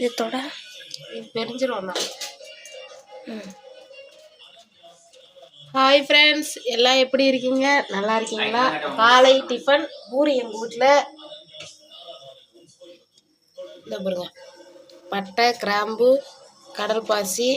இது தொட இது தெரிஞ்சிரும் தான். ஹாய் ஃப்ரெண்ட்ஸ் எல்லாம் எப்படி இருக்கீங்க? நல்லா இருக்கீங்களா? காலை டிஃபன் பூரி எங்கள் வீட்டில் இந்த பாருங்க. பட்டை கிராம்பு கடல் பாசி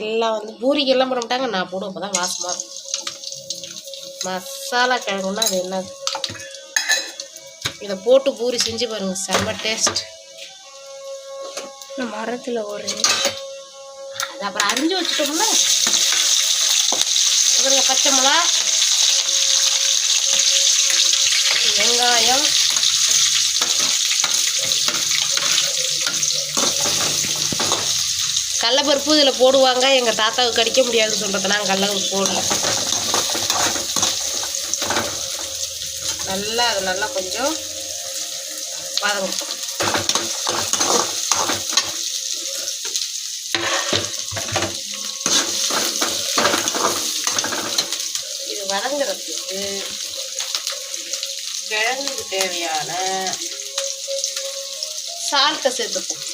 எல்லாம் வந்து பூரிக்கு எல்லாம் போட மாட்டாங்க. நான் போடுவேன். அப்போ தான் வாசமாக இருக்கும். மசாலா கிழங்குன்னா அது என்னது? இதை போட்டு பூரி செஞ்சு பாருங்க. செம்ம டேஸ்ட் இந்த மரத்தில் ஒரு அது அப்புறம் அரிஞ்சு வச்சுட்டோம்ல. இவருங்க பச்சை மிளகா வெங்காயம் கடலப்பருப்பு இதில் போடுவாங்க. எங்கள் தாத்தாவுக்கு கடிக்க முடியாதுன்னு சொல்கிறது நாங்கள் கடலப்பருப்பு போடல. நல்லா அது நல்லா கொஞ்சம் வதங்கும் இது வதங்குறதுக்கு கிழங்குக்கு தேவையான சால்ட்டை சேர்த்துப்போம்.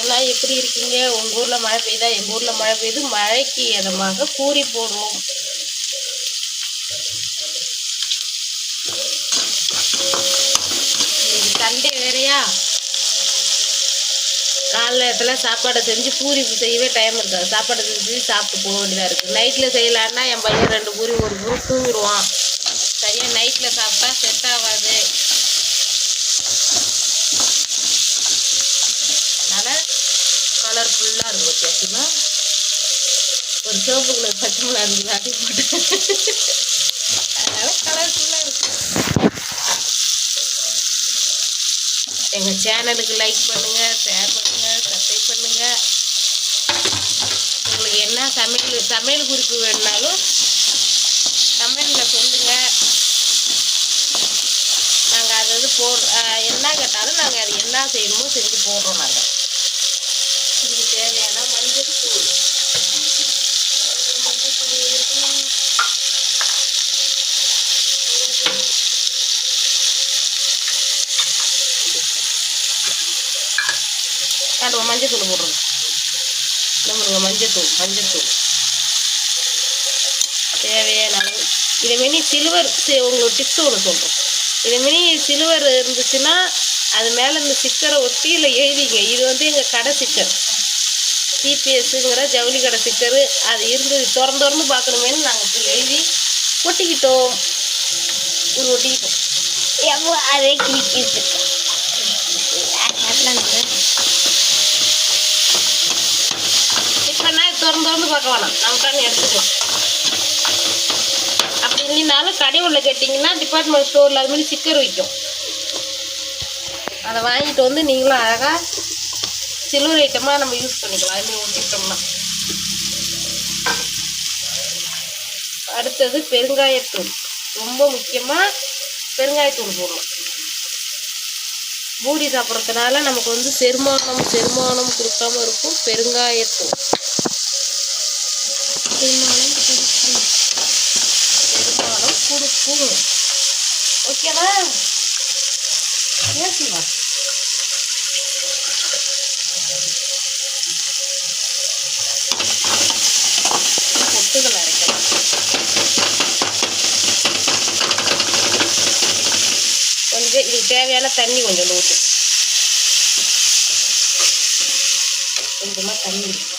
எல்லாம் எப்படி இருக்கீங்க? உங்கள் ஊரில் மழை பெய்யுதா எங்கள் ஊரில் மழை பெய்யுது மழைக்கு இதமாக கூறி போடுறோம். நேரத்தில் சாப்பாடை செஞ்சு பூரி செய்யவே டைம் இருக்காது. சாப்பாடை செஞ்சு சாப்பிட்டு போக வேண்டியதாக இருக்குது நைட்டில் செய்யலான்னா என் பையன் ரெண்டு பூரி ஒரு பூரி தூங்கிடுவான். சரியாக நைட்டில் சாப்பிட்டா செட் ஆகாது. அதனால் கலர்ஃபுல்லாக இருக்கும் வித்தியாசமாக ஒரு சிவப்பு கலர் பச்சை மிளகா இருக்குது அடி அதனால் கலர்ஃபுல்லாக இருக்கும். எங்கள் சேனலுக்கு லைக் பண்ணுங்கள் ஷேர் பண்ணுங்கள் சப்ஸ்கிரைப் பண்ணுங்கள் உங்களுக்கு என்ன சமையல் சமையல் குறிப்பு வேணுனாலும் கமெண்டில் சொல்லுங்கள் நாங்கள் அது வந்து போ என்ன கேட்டாலும் நாங்கள் அது என்ன செய்யணுமோ செஞ்சு போடுறோம் நாங்கள் இதுக்கு தேவையான மஞ்சள் தூள். மஞ்சள் மஞ்சள் தூள் போடுறோம். நம்மளுக்கு மஞ்சத்தூள் மஞ்சத்தூள். தேவையான அளவு. இதை மினி சில்வர் உங்களுக்கு டிப்ஸ் ஒன்று சொல்கிறோம் இதை மினி சில்வர் இருந்துச்சுன்னா அது மேலே இந்த ஸ்டிக்கரை ஒட்டி இல்லை எழுதிங்க. இது வந்து எங்கள் கடை ஸ்டிக்கர் சிபிஎஸ்ங்கிற ஜவுளி கடை ஸ்டிக்கரு அது இருந்தது திறந்து திறந்து பார்க்கணுமேனு நாங்கள் போய் எழுதி ஒட்டிக்கிட்டோம். ஒரு ஒட்டிக்கிட்டோம். எவ்வளோ அதே கிழிக்கிட்டு இப்போ நான் திறந்து திறந்து பார்க்க வேணாம். நமக்கான எடுத்துக்கலாம். அப்படி இல்லைனாலும் கடை உள்ள கேட்டிங்கன்னா டிபார்ட்மெண்ட் ஸ்டோரில் அது மாதிரி சிக்கர் விற்கும் அதை வாங்கிட்டு வந்து நீங்களும் அழகாக சில்வர் ஐட்டமாக நம்ம யூஸ் பண்ணிக்கலாம். அதுமாதிரி ஒட்டிட்டோம்னா அடுத்தது பெருங்காயத்தூள். ரொம்ப முக்கியமாக பெருங்காயத்தூள் போடணும். பூரி சாப்பிட்றதுனால நமக்கு வந்து செரிமானம் செரிமானம் கொடுக்காம இருக்கும். பெருங்காயத்தூள் செரிமானம் கொடுக்கும் ஓகேவா ஏசிவா பொட்டுகள் அரைக்கலாம் கொஞ்சம் இதுக்கு தேவையான தண்ணி கொஞ்சம் ஊற்று கொஞ்சமாக தண்ணி ஊத்திக்கோங்க. எல்லாம்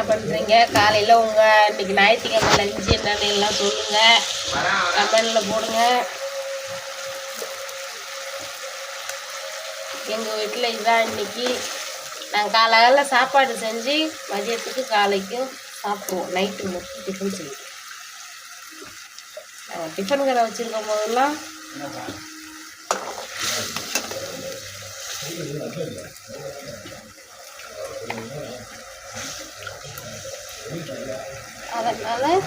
என்ன பண்ணுறீங்க காலையில் உங்கள் இன்னைக்கு ஞாயிற்றுக்கிழமை லஞ்சு என்னன்னு எல்லாம் சொல்லுங்கள் கமெண்டில் போடுங்க. எங்கள் வீட்டில் இதான் இன்னைக்கு. நாங்கள் காலையில் சாப்பாடு செஞ்சு மதியத்துக்கு காலைக்கும் சாப்பிடுவோம். நைட்டு மட்டும் டிஃபன் செய்வோம் நாங்கள் டிஃபன் கடை வச்சுருக்கும் போதெல்லாம் அதனால்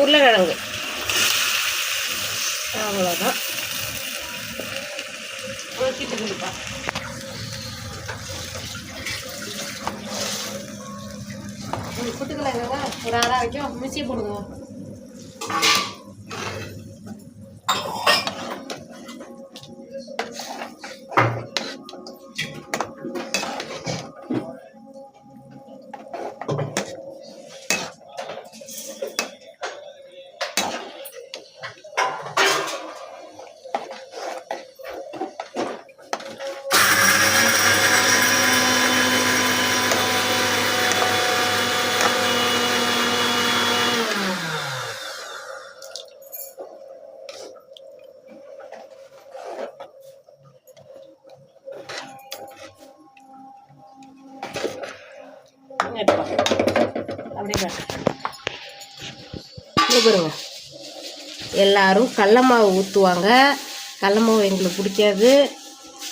உருளைக்கிழங்கு. அவ்வளோதான் வச்சுட்டு கொடுப்பா உங்களுக்கு புட்டுக்கிழங்குங்க ஒரு அரை வைக்கும் மிக்சி போடுங்க. அப்படியே பாருங்க. எல்லாரும் கடல மாவு ஊற்றுவாங்க கடல மாவு எங்களுக்கு பிடிக்காது.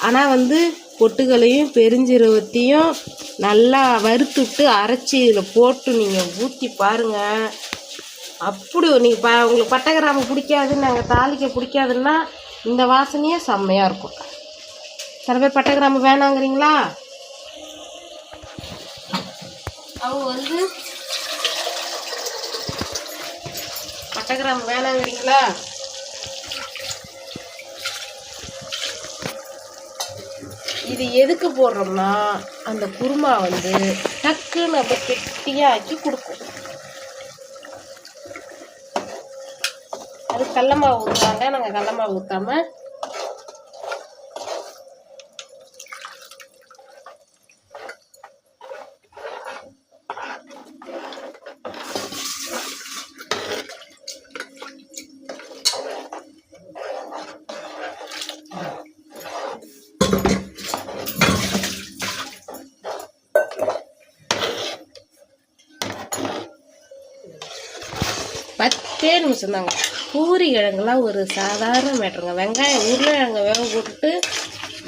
ஆனால் வந்து பொட்டுகளையும் பெருஞ்சீரகத்தையும் நல்லா வறுத்துட்டு அரைச்சி இதில் போட்டு நீங்கள் ஊற்றி பாருங்கள் அப்படி நீங்கள் பா உங்களுக்கு பட்டை கிராம்பு பிடிக்காது நாங்கள் தாளிக்க பிடிக்காதுன்னா இந்த வாசனையே செம்மையாக இருக்கும். சில பேர் பட்டை கிராம்பு வேணாங்கிறீங்களா? அவங்க வந்து பட்டை கிராம்பு வேணாங்கிறீங்களா இது எதுக்கு போடுறோம்னா அந்த குருமா வந்து டக்குன்னு அப்படியே கெட்டியாக ஆக்கி கொடுக்கும். அது கடல மாவு ஊற்றுவாங்க நாங்கள் கடல மாவு நிமிஷம் தாங்க பூரி கிழங்குலாம் ஒரு சாதாரண மேட்டருங்க. வெங்காயம் உருளைக்கிழங்க வேக போட்டுட்டு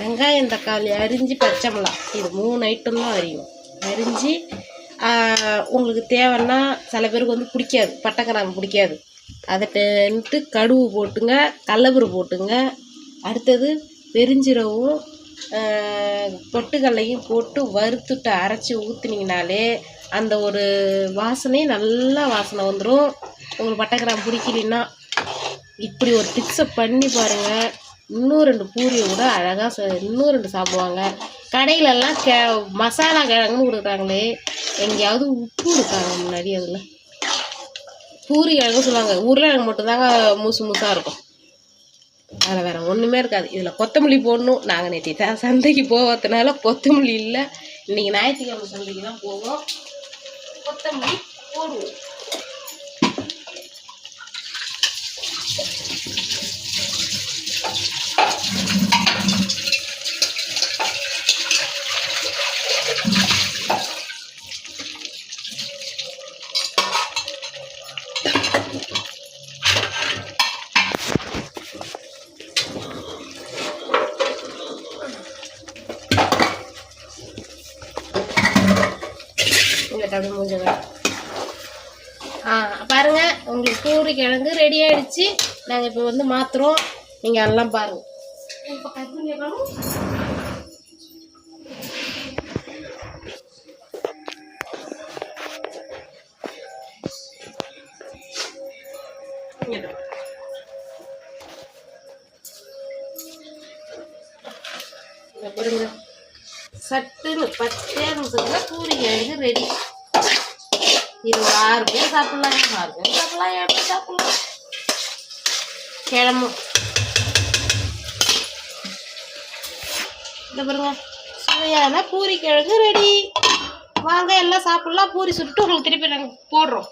வெங்காயம் தக்காளி அரிஞ்சு பச்சை மிளகா. இது மூணு ஐட்டம் தான் அரியும். அரிஞ்சு உங்களுக்கு தேவைன்னா சில பேருக்கு வந்து பிடிக்காது. பட்டை பிடிக்காது. அதை கடுவு கடுகு போட்டுங்க கடலப்பரு போட்டுங்க. அடுத்தது பெருஞ்சீரவும் பொட்டுக்கடலையும் பொட்டுக்கல்லையும் போட்டு வறுத்துட்டு அரைச்சி ஊற்றுனீங்கனாலே அந்த ஒரு வாசனையும் நல்லா வாசனை வந்துடும் உங்களுக்கு பட்டை பிடிக்கலன்னா இப்படி ஒரு டிப்ஸை பண்ணி பாருங்கள் இன்னும் ரெண்டு பூரியை கூட அழகாக ச இன்னும் ரெண்டு சாப்பிடுவாங்க. கடையிலெல்லாம் கே மசாலா கிழங்குன்னு கொடுக்குறாங்களே எங்கேயாவது உப்பு இருக்காங்க முன்னாடி அதில். பூரி கிழங்கு சொல்லுவாங்க. உருளைக்கிழங்கு மட்டும்தாங்க மூசு மூசாக இருக்கும். அதில் வேறு ஒன்றுமே இருக்காது. இதில் கொத்தமல்லி போடணும். நாங்கள் நேற்று தான் சந்தைக்கு போகிறதுனால கொத்தமல்லி இல்லை. இன்றைக்கி ஞாயிற்றுக்கிழமை சந்தைக்கு தான் போவோம். கொத்தமல்லி போடுவோம். இங்கிட்ட அப்படியே மூஞ்ச ஆ உங்களுக்கு பூரி கிழங்கு ரெடி ஆகிடுச்சு நாங்கள் இப்போ வந்து மாற்றுறோம் நீங்கள் எல்லாம் பாருங்கள் இப்போ கத்திரிக்காய் காணும். சட்டுன்னு பச்சை நிமிஷத்துல பூரி கிழங்கு ரெடி இது ஆறு பேர் சாப்பிடலாம் ஆறு பேர் சாப்பிடலாம் ஏழு பேர் சாப்பிடலாம்? கிழமும் இந்த பாருங்க சுவையான பூரி கிழங்கு ரெடி வாங்க எல்லாம் சாப்பிடலாம். பூரி சுட்டு உங்களுக்கு திருப்பி நாங்கள் போடுறோம்.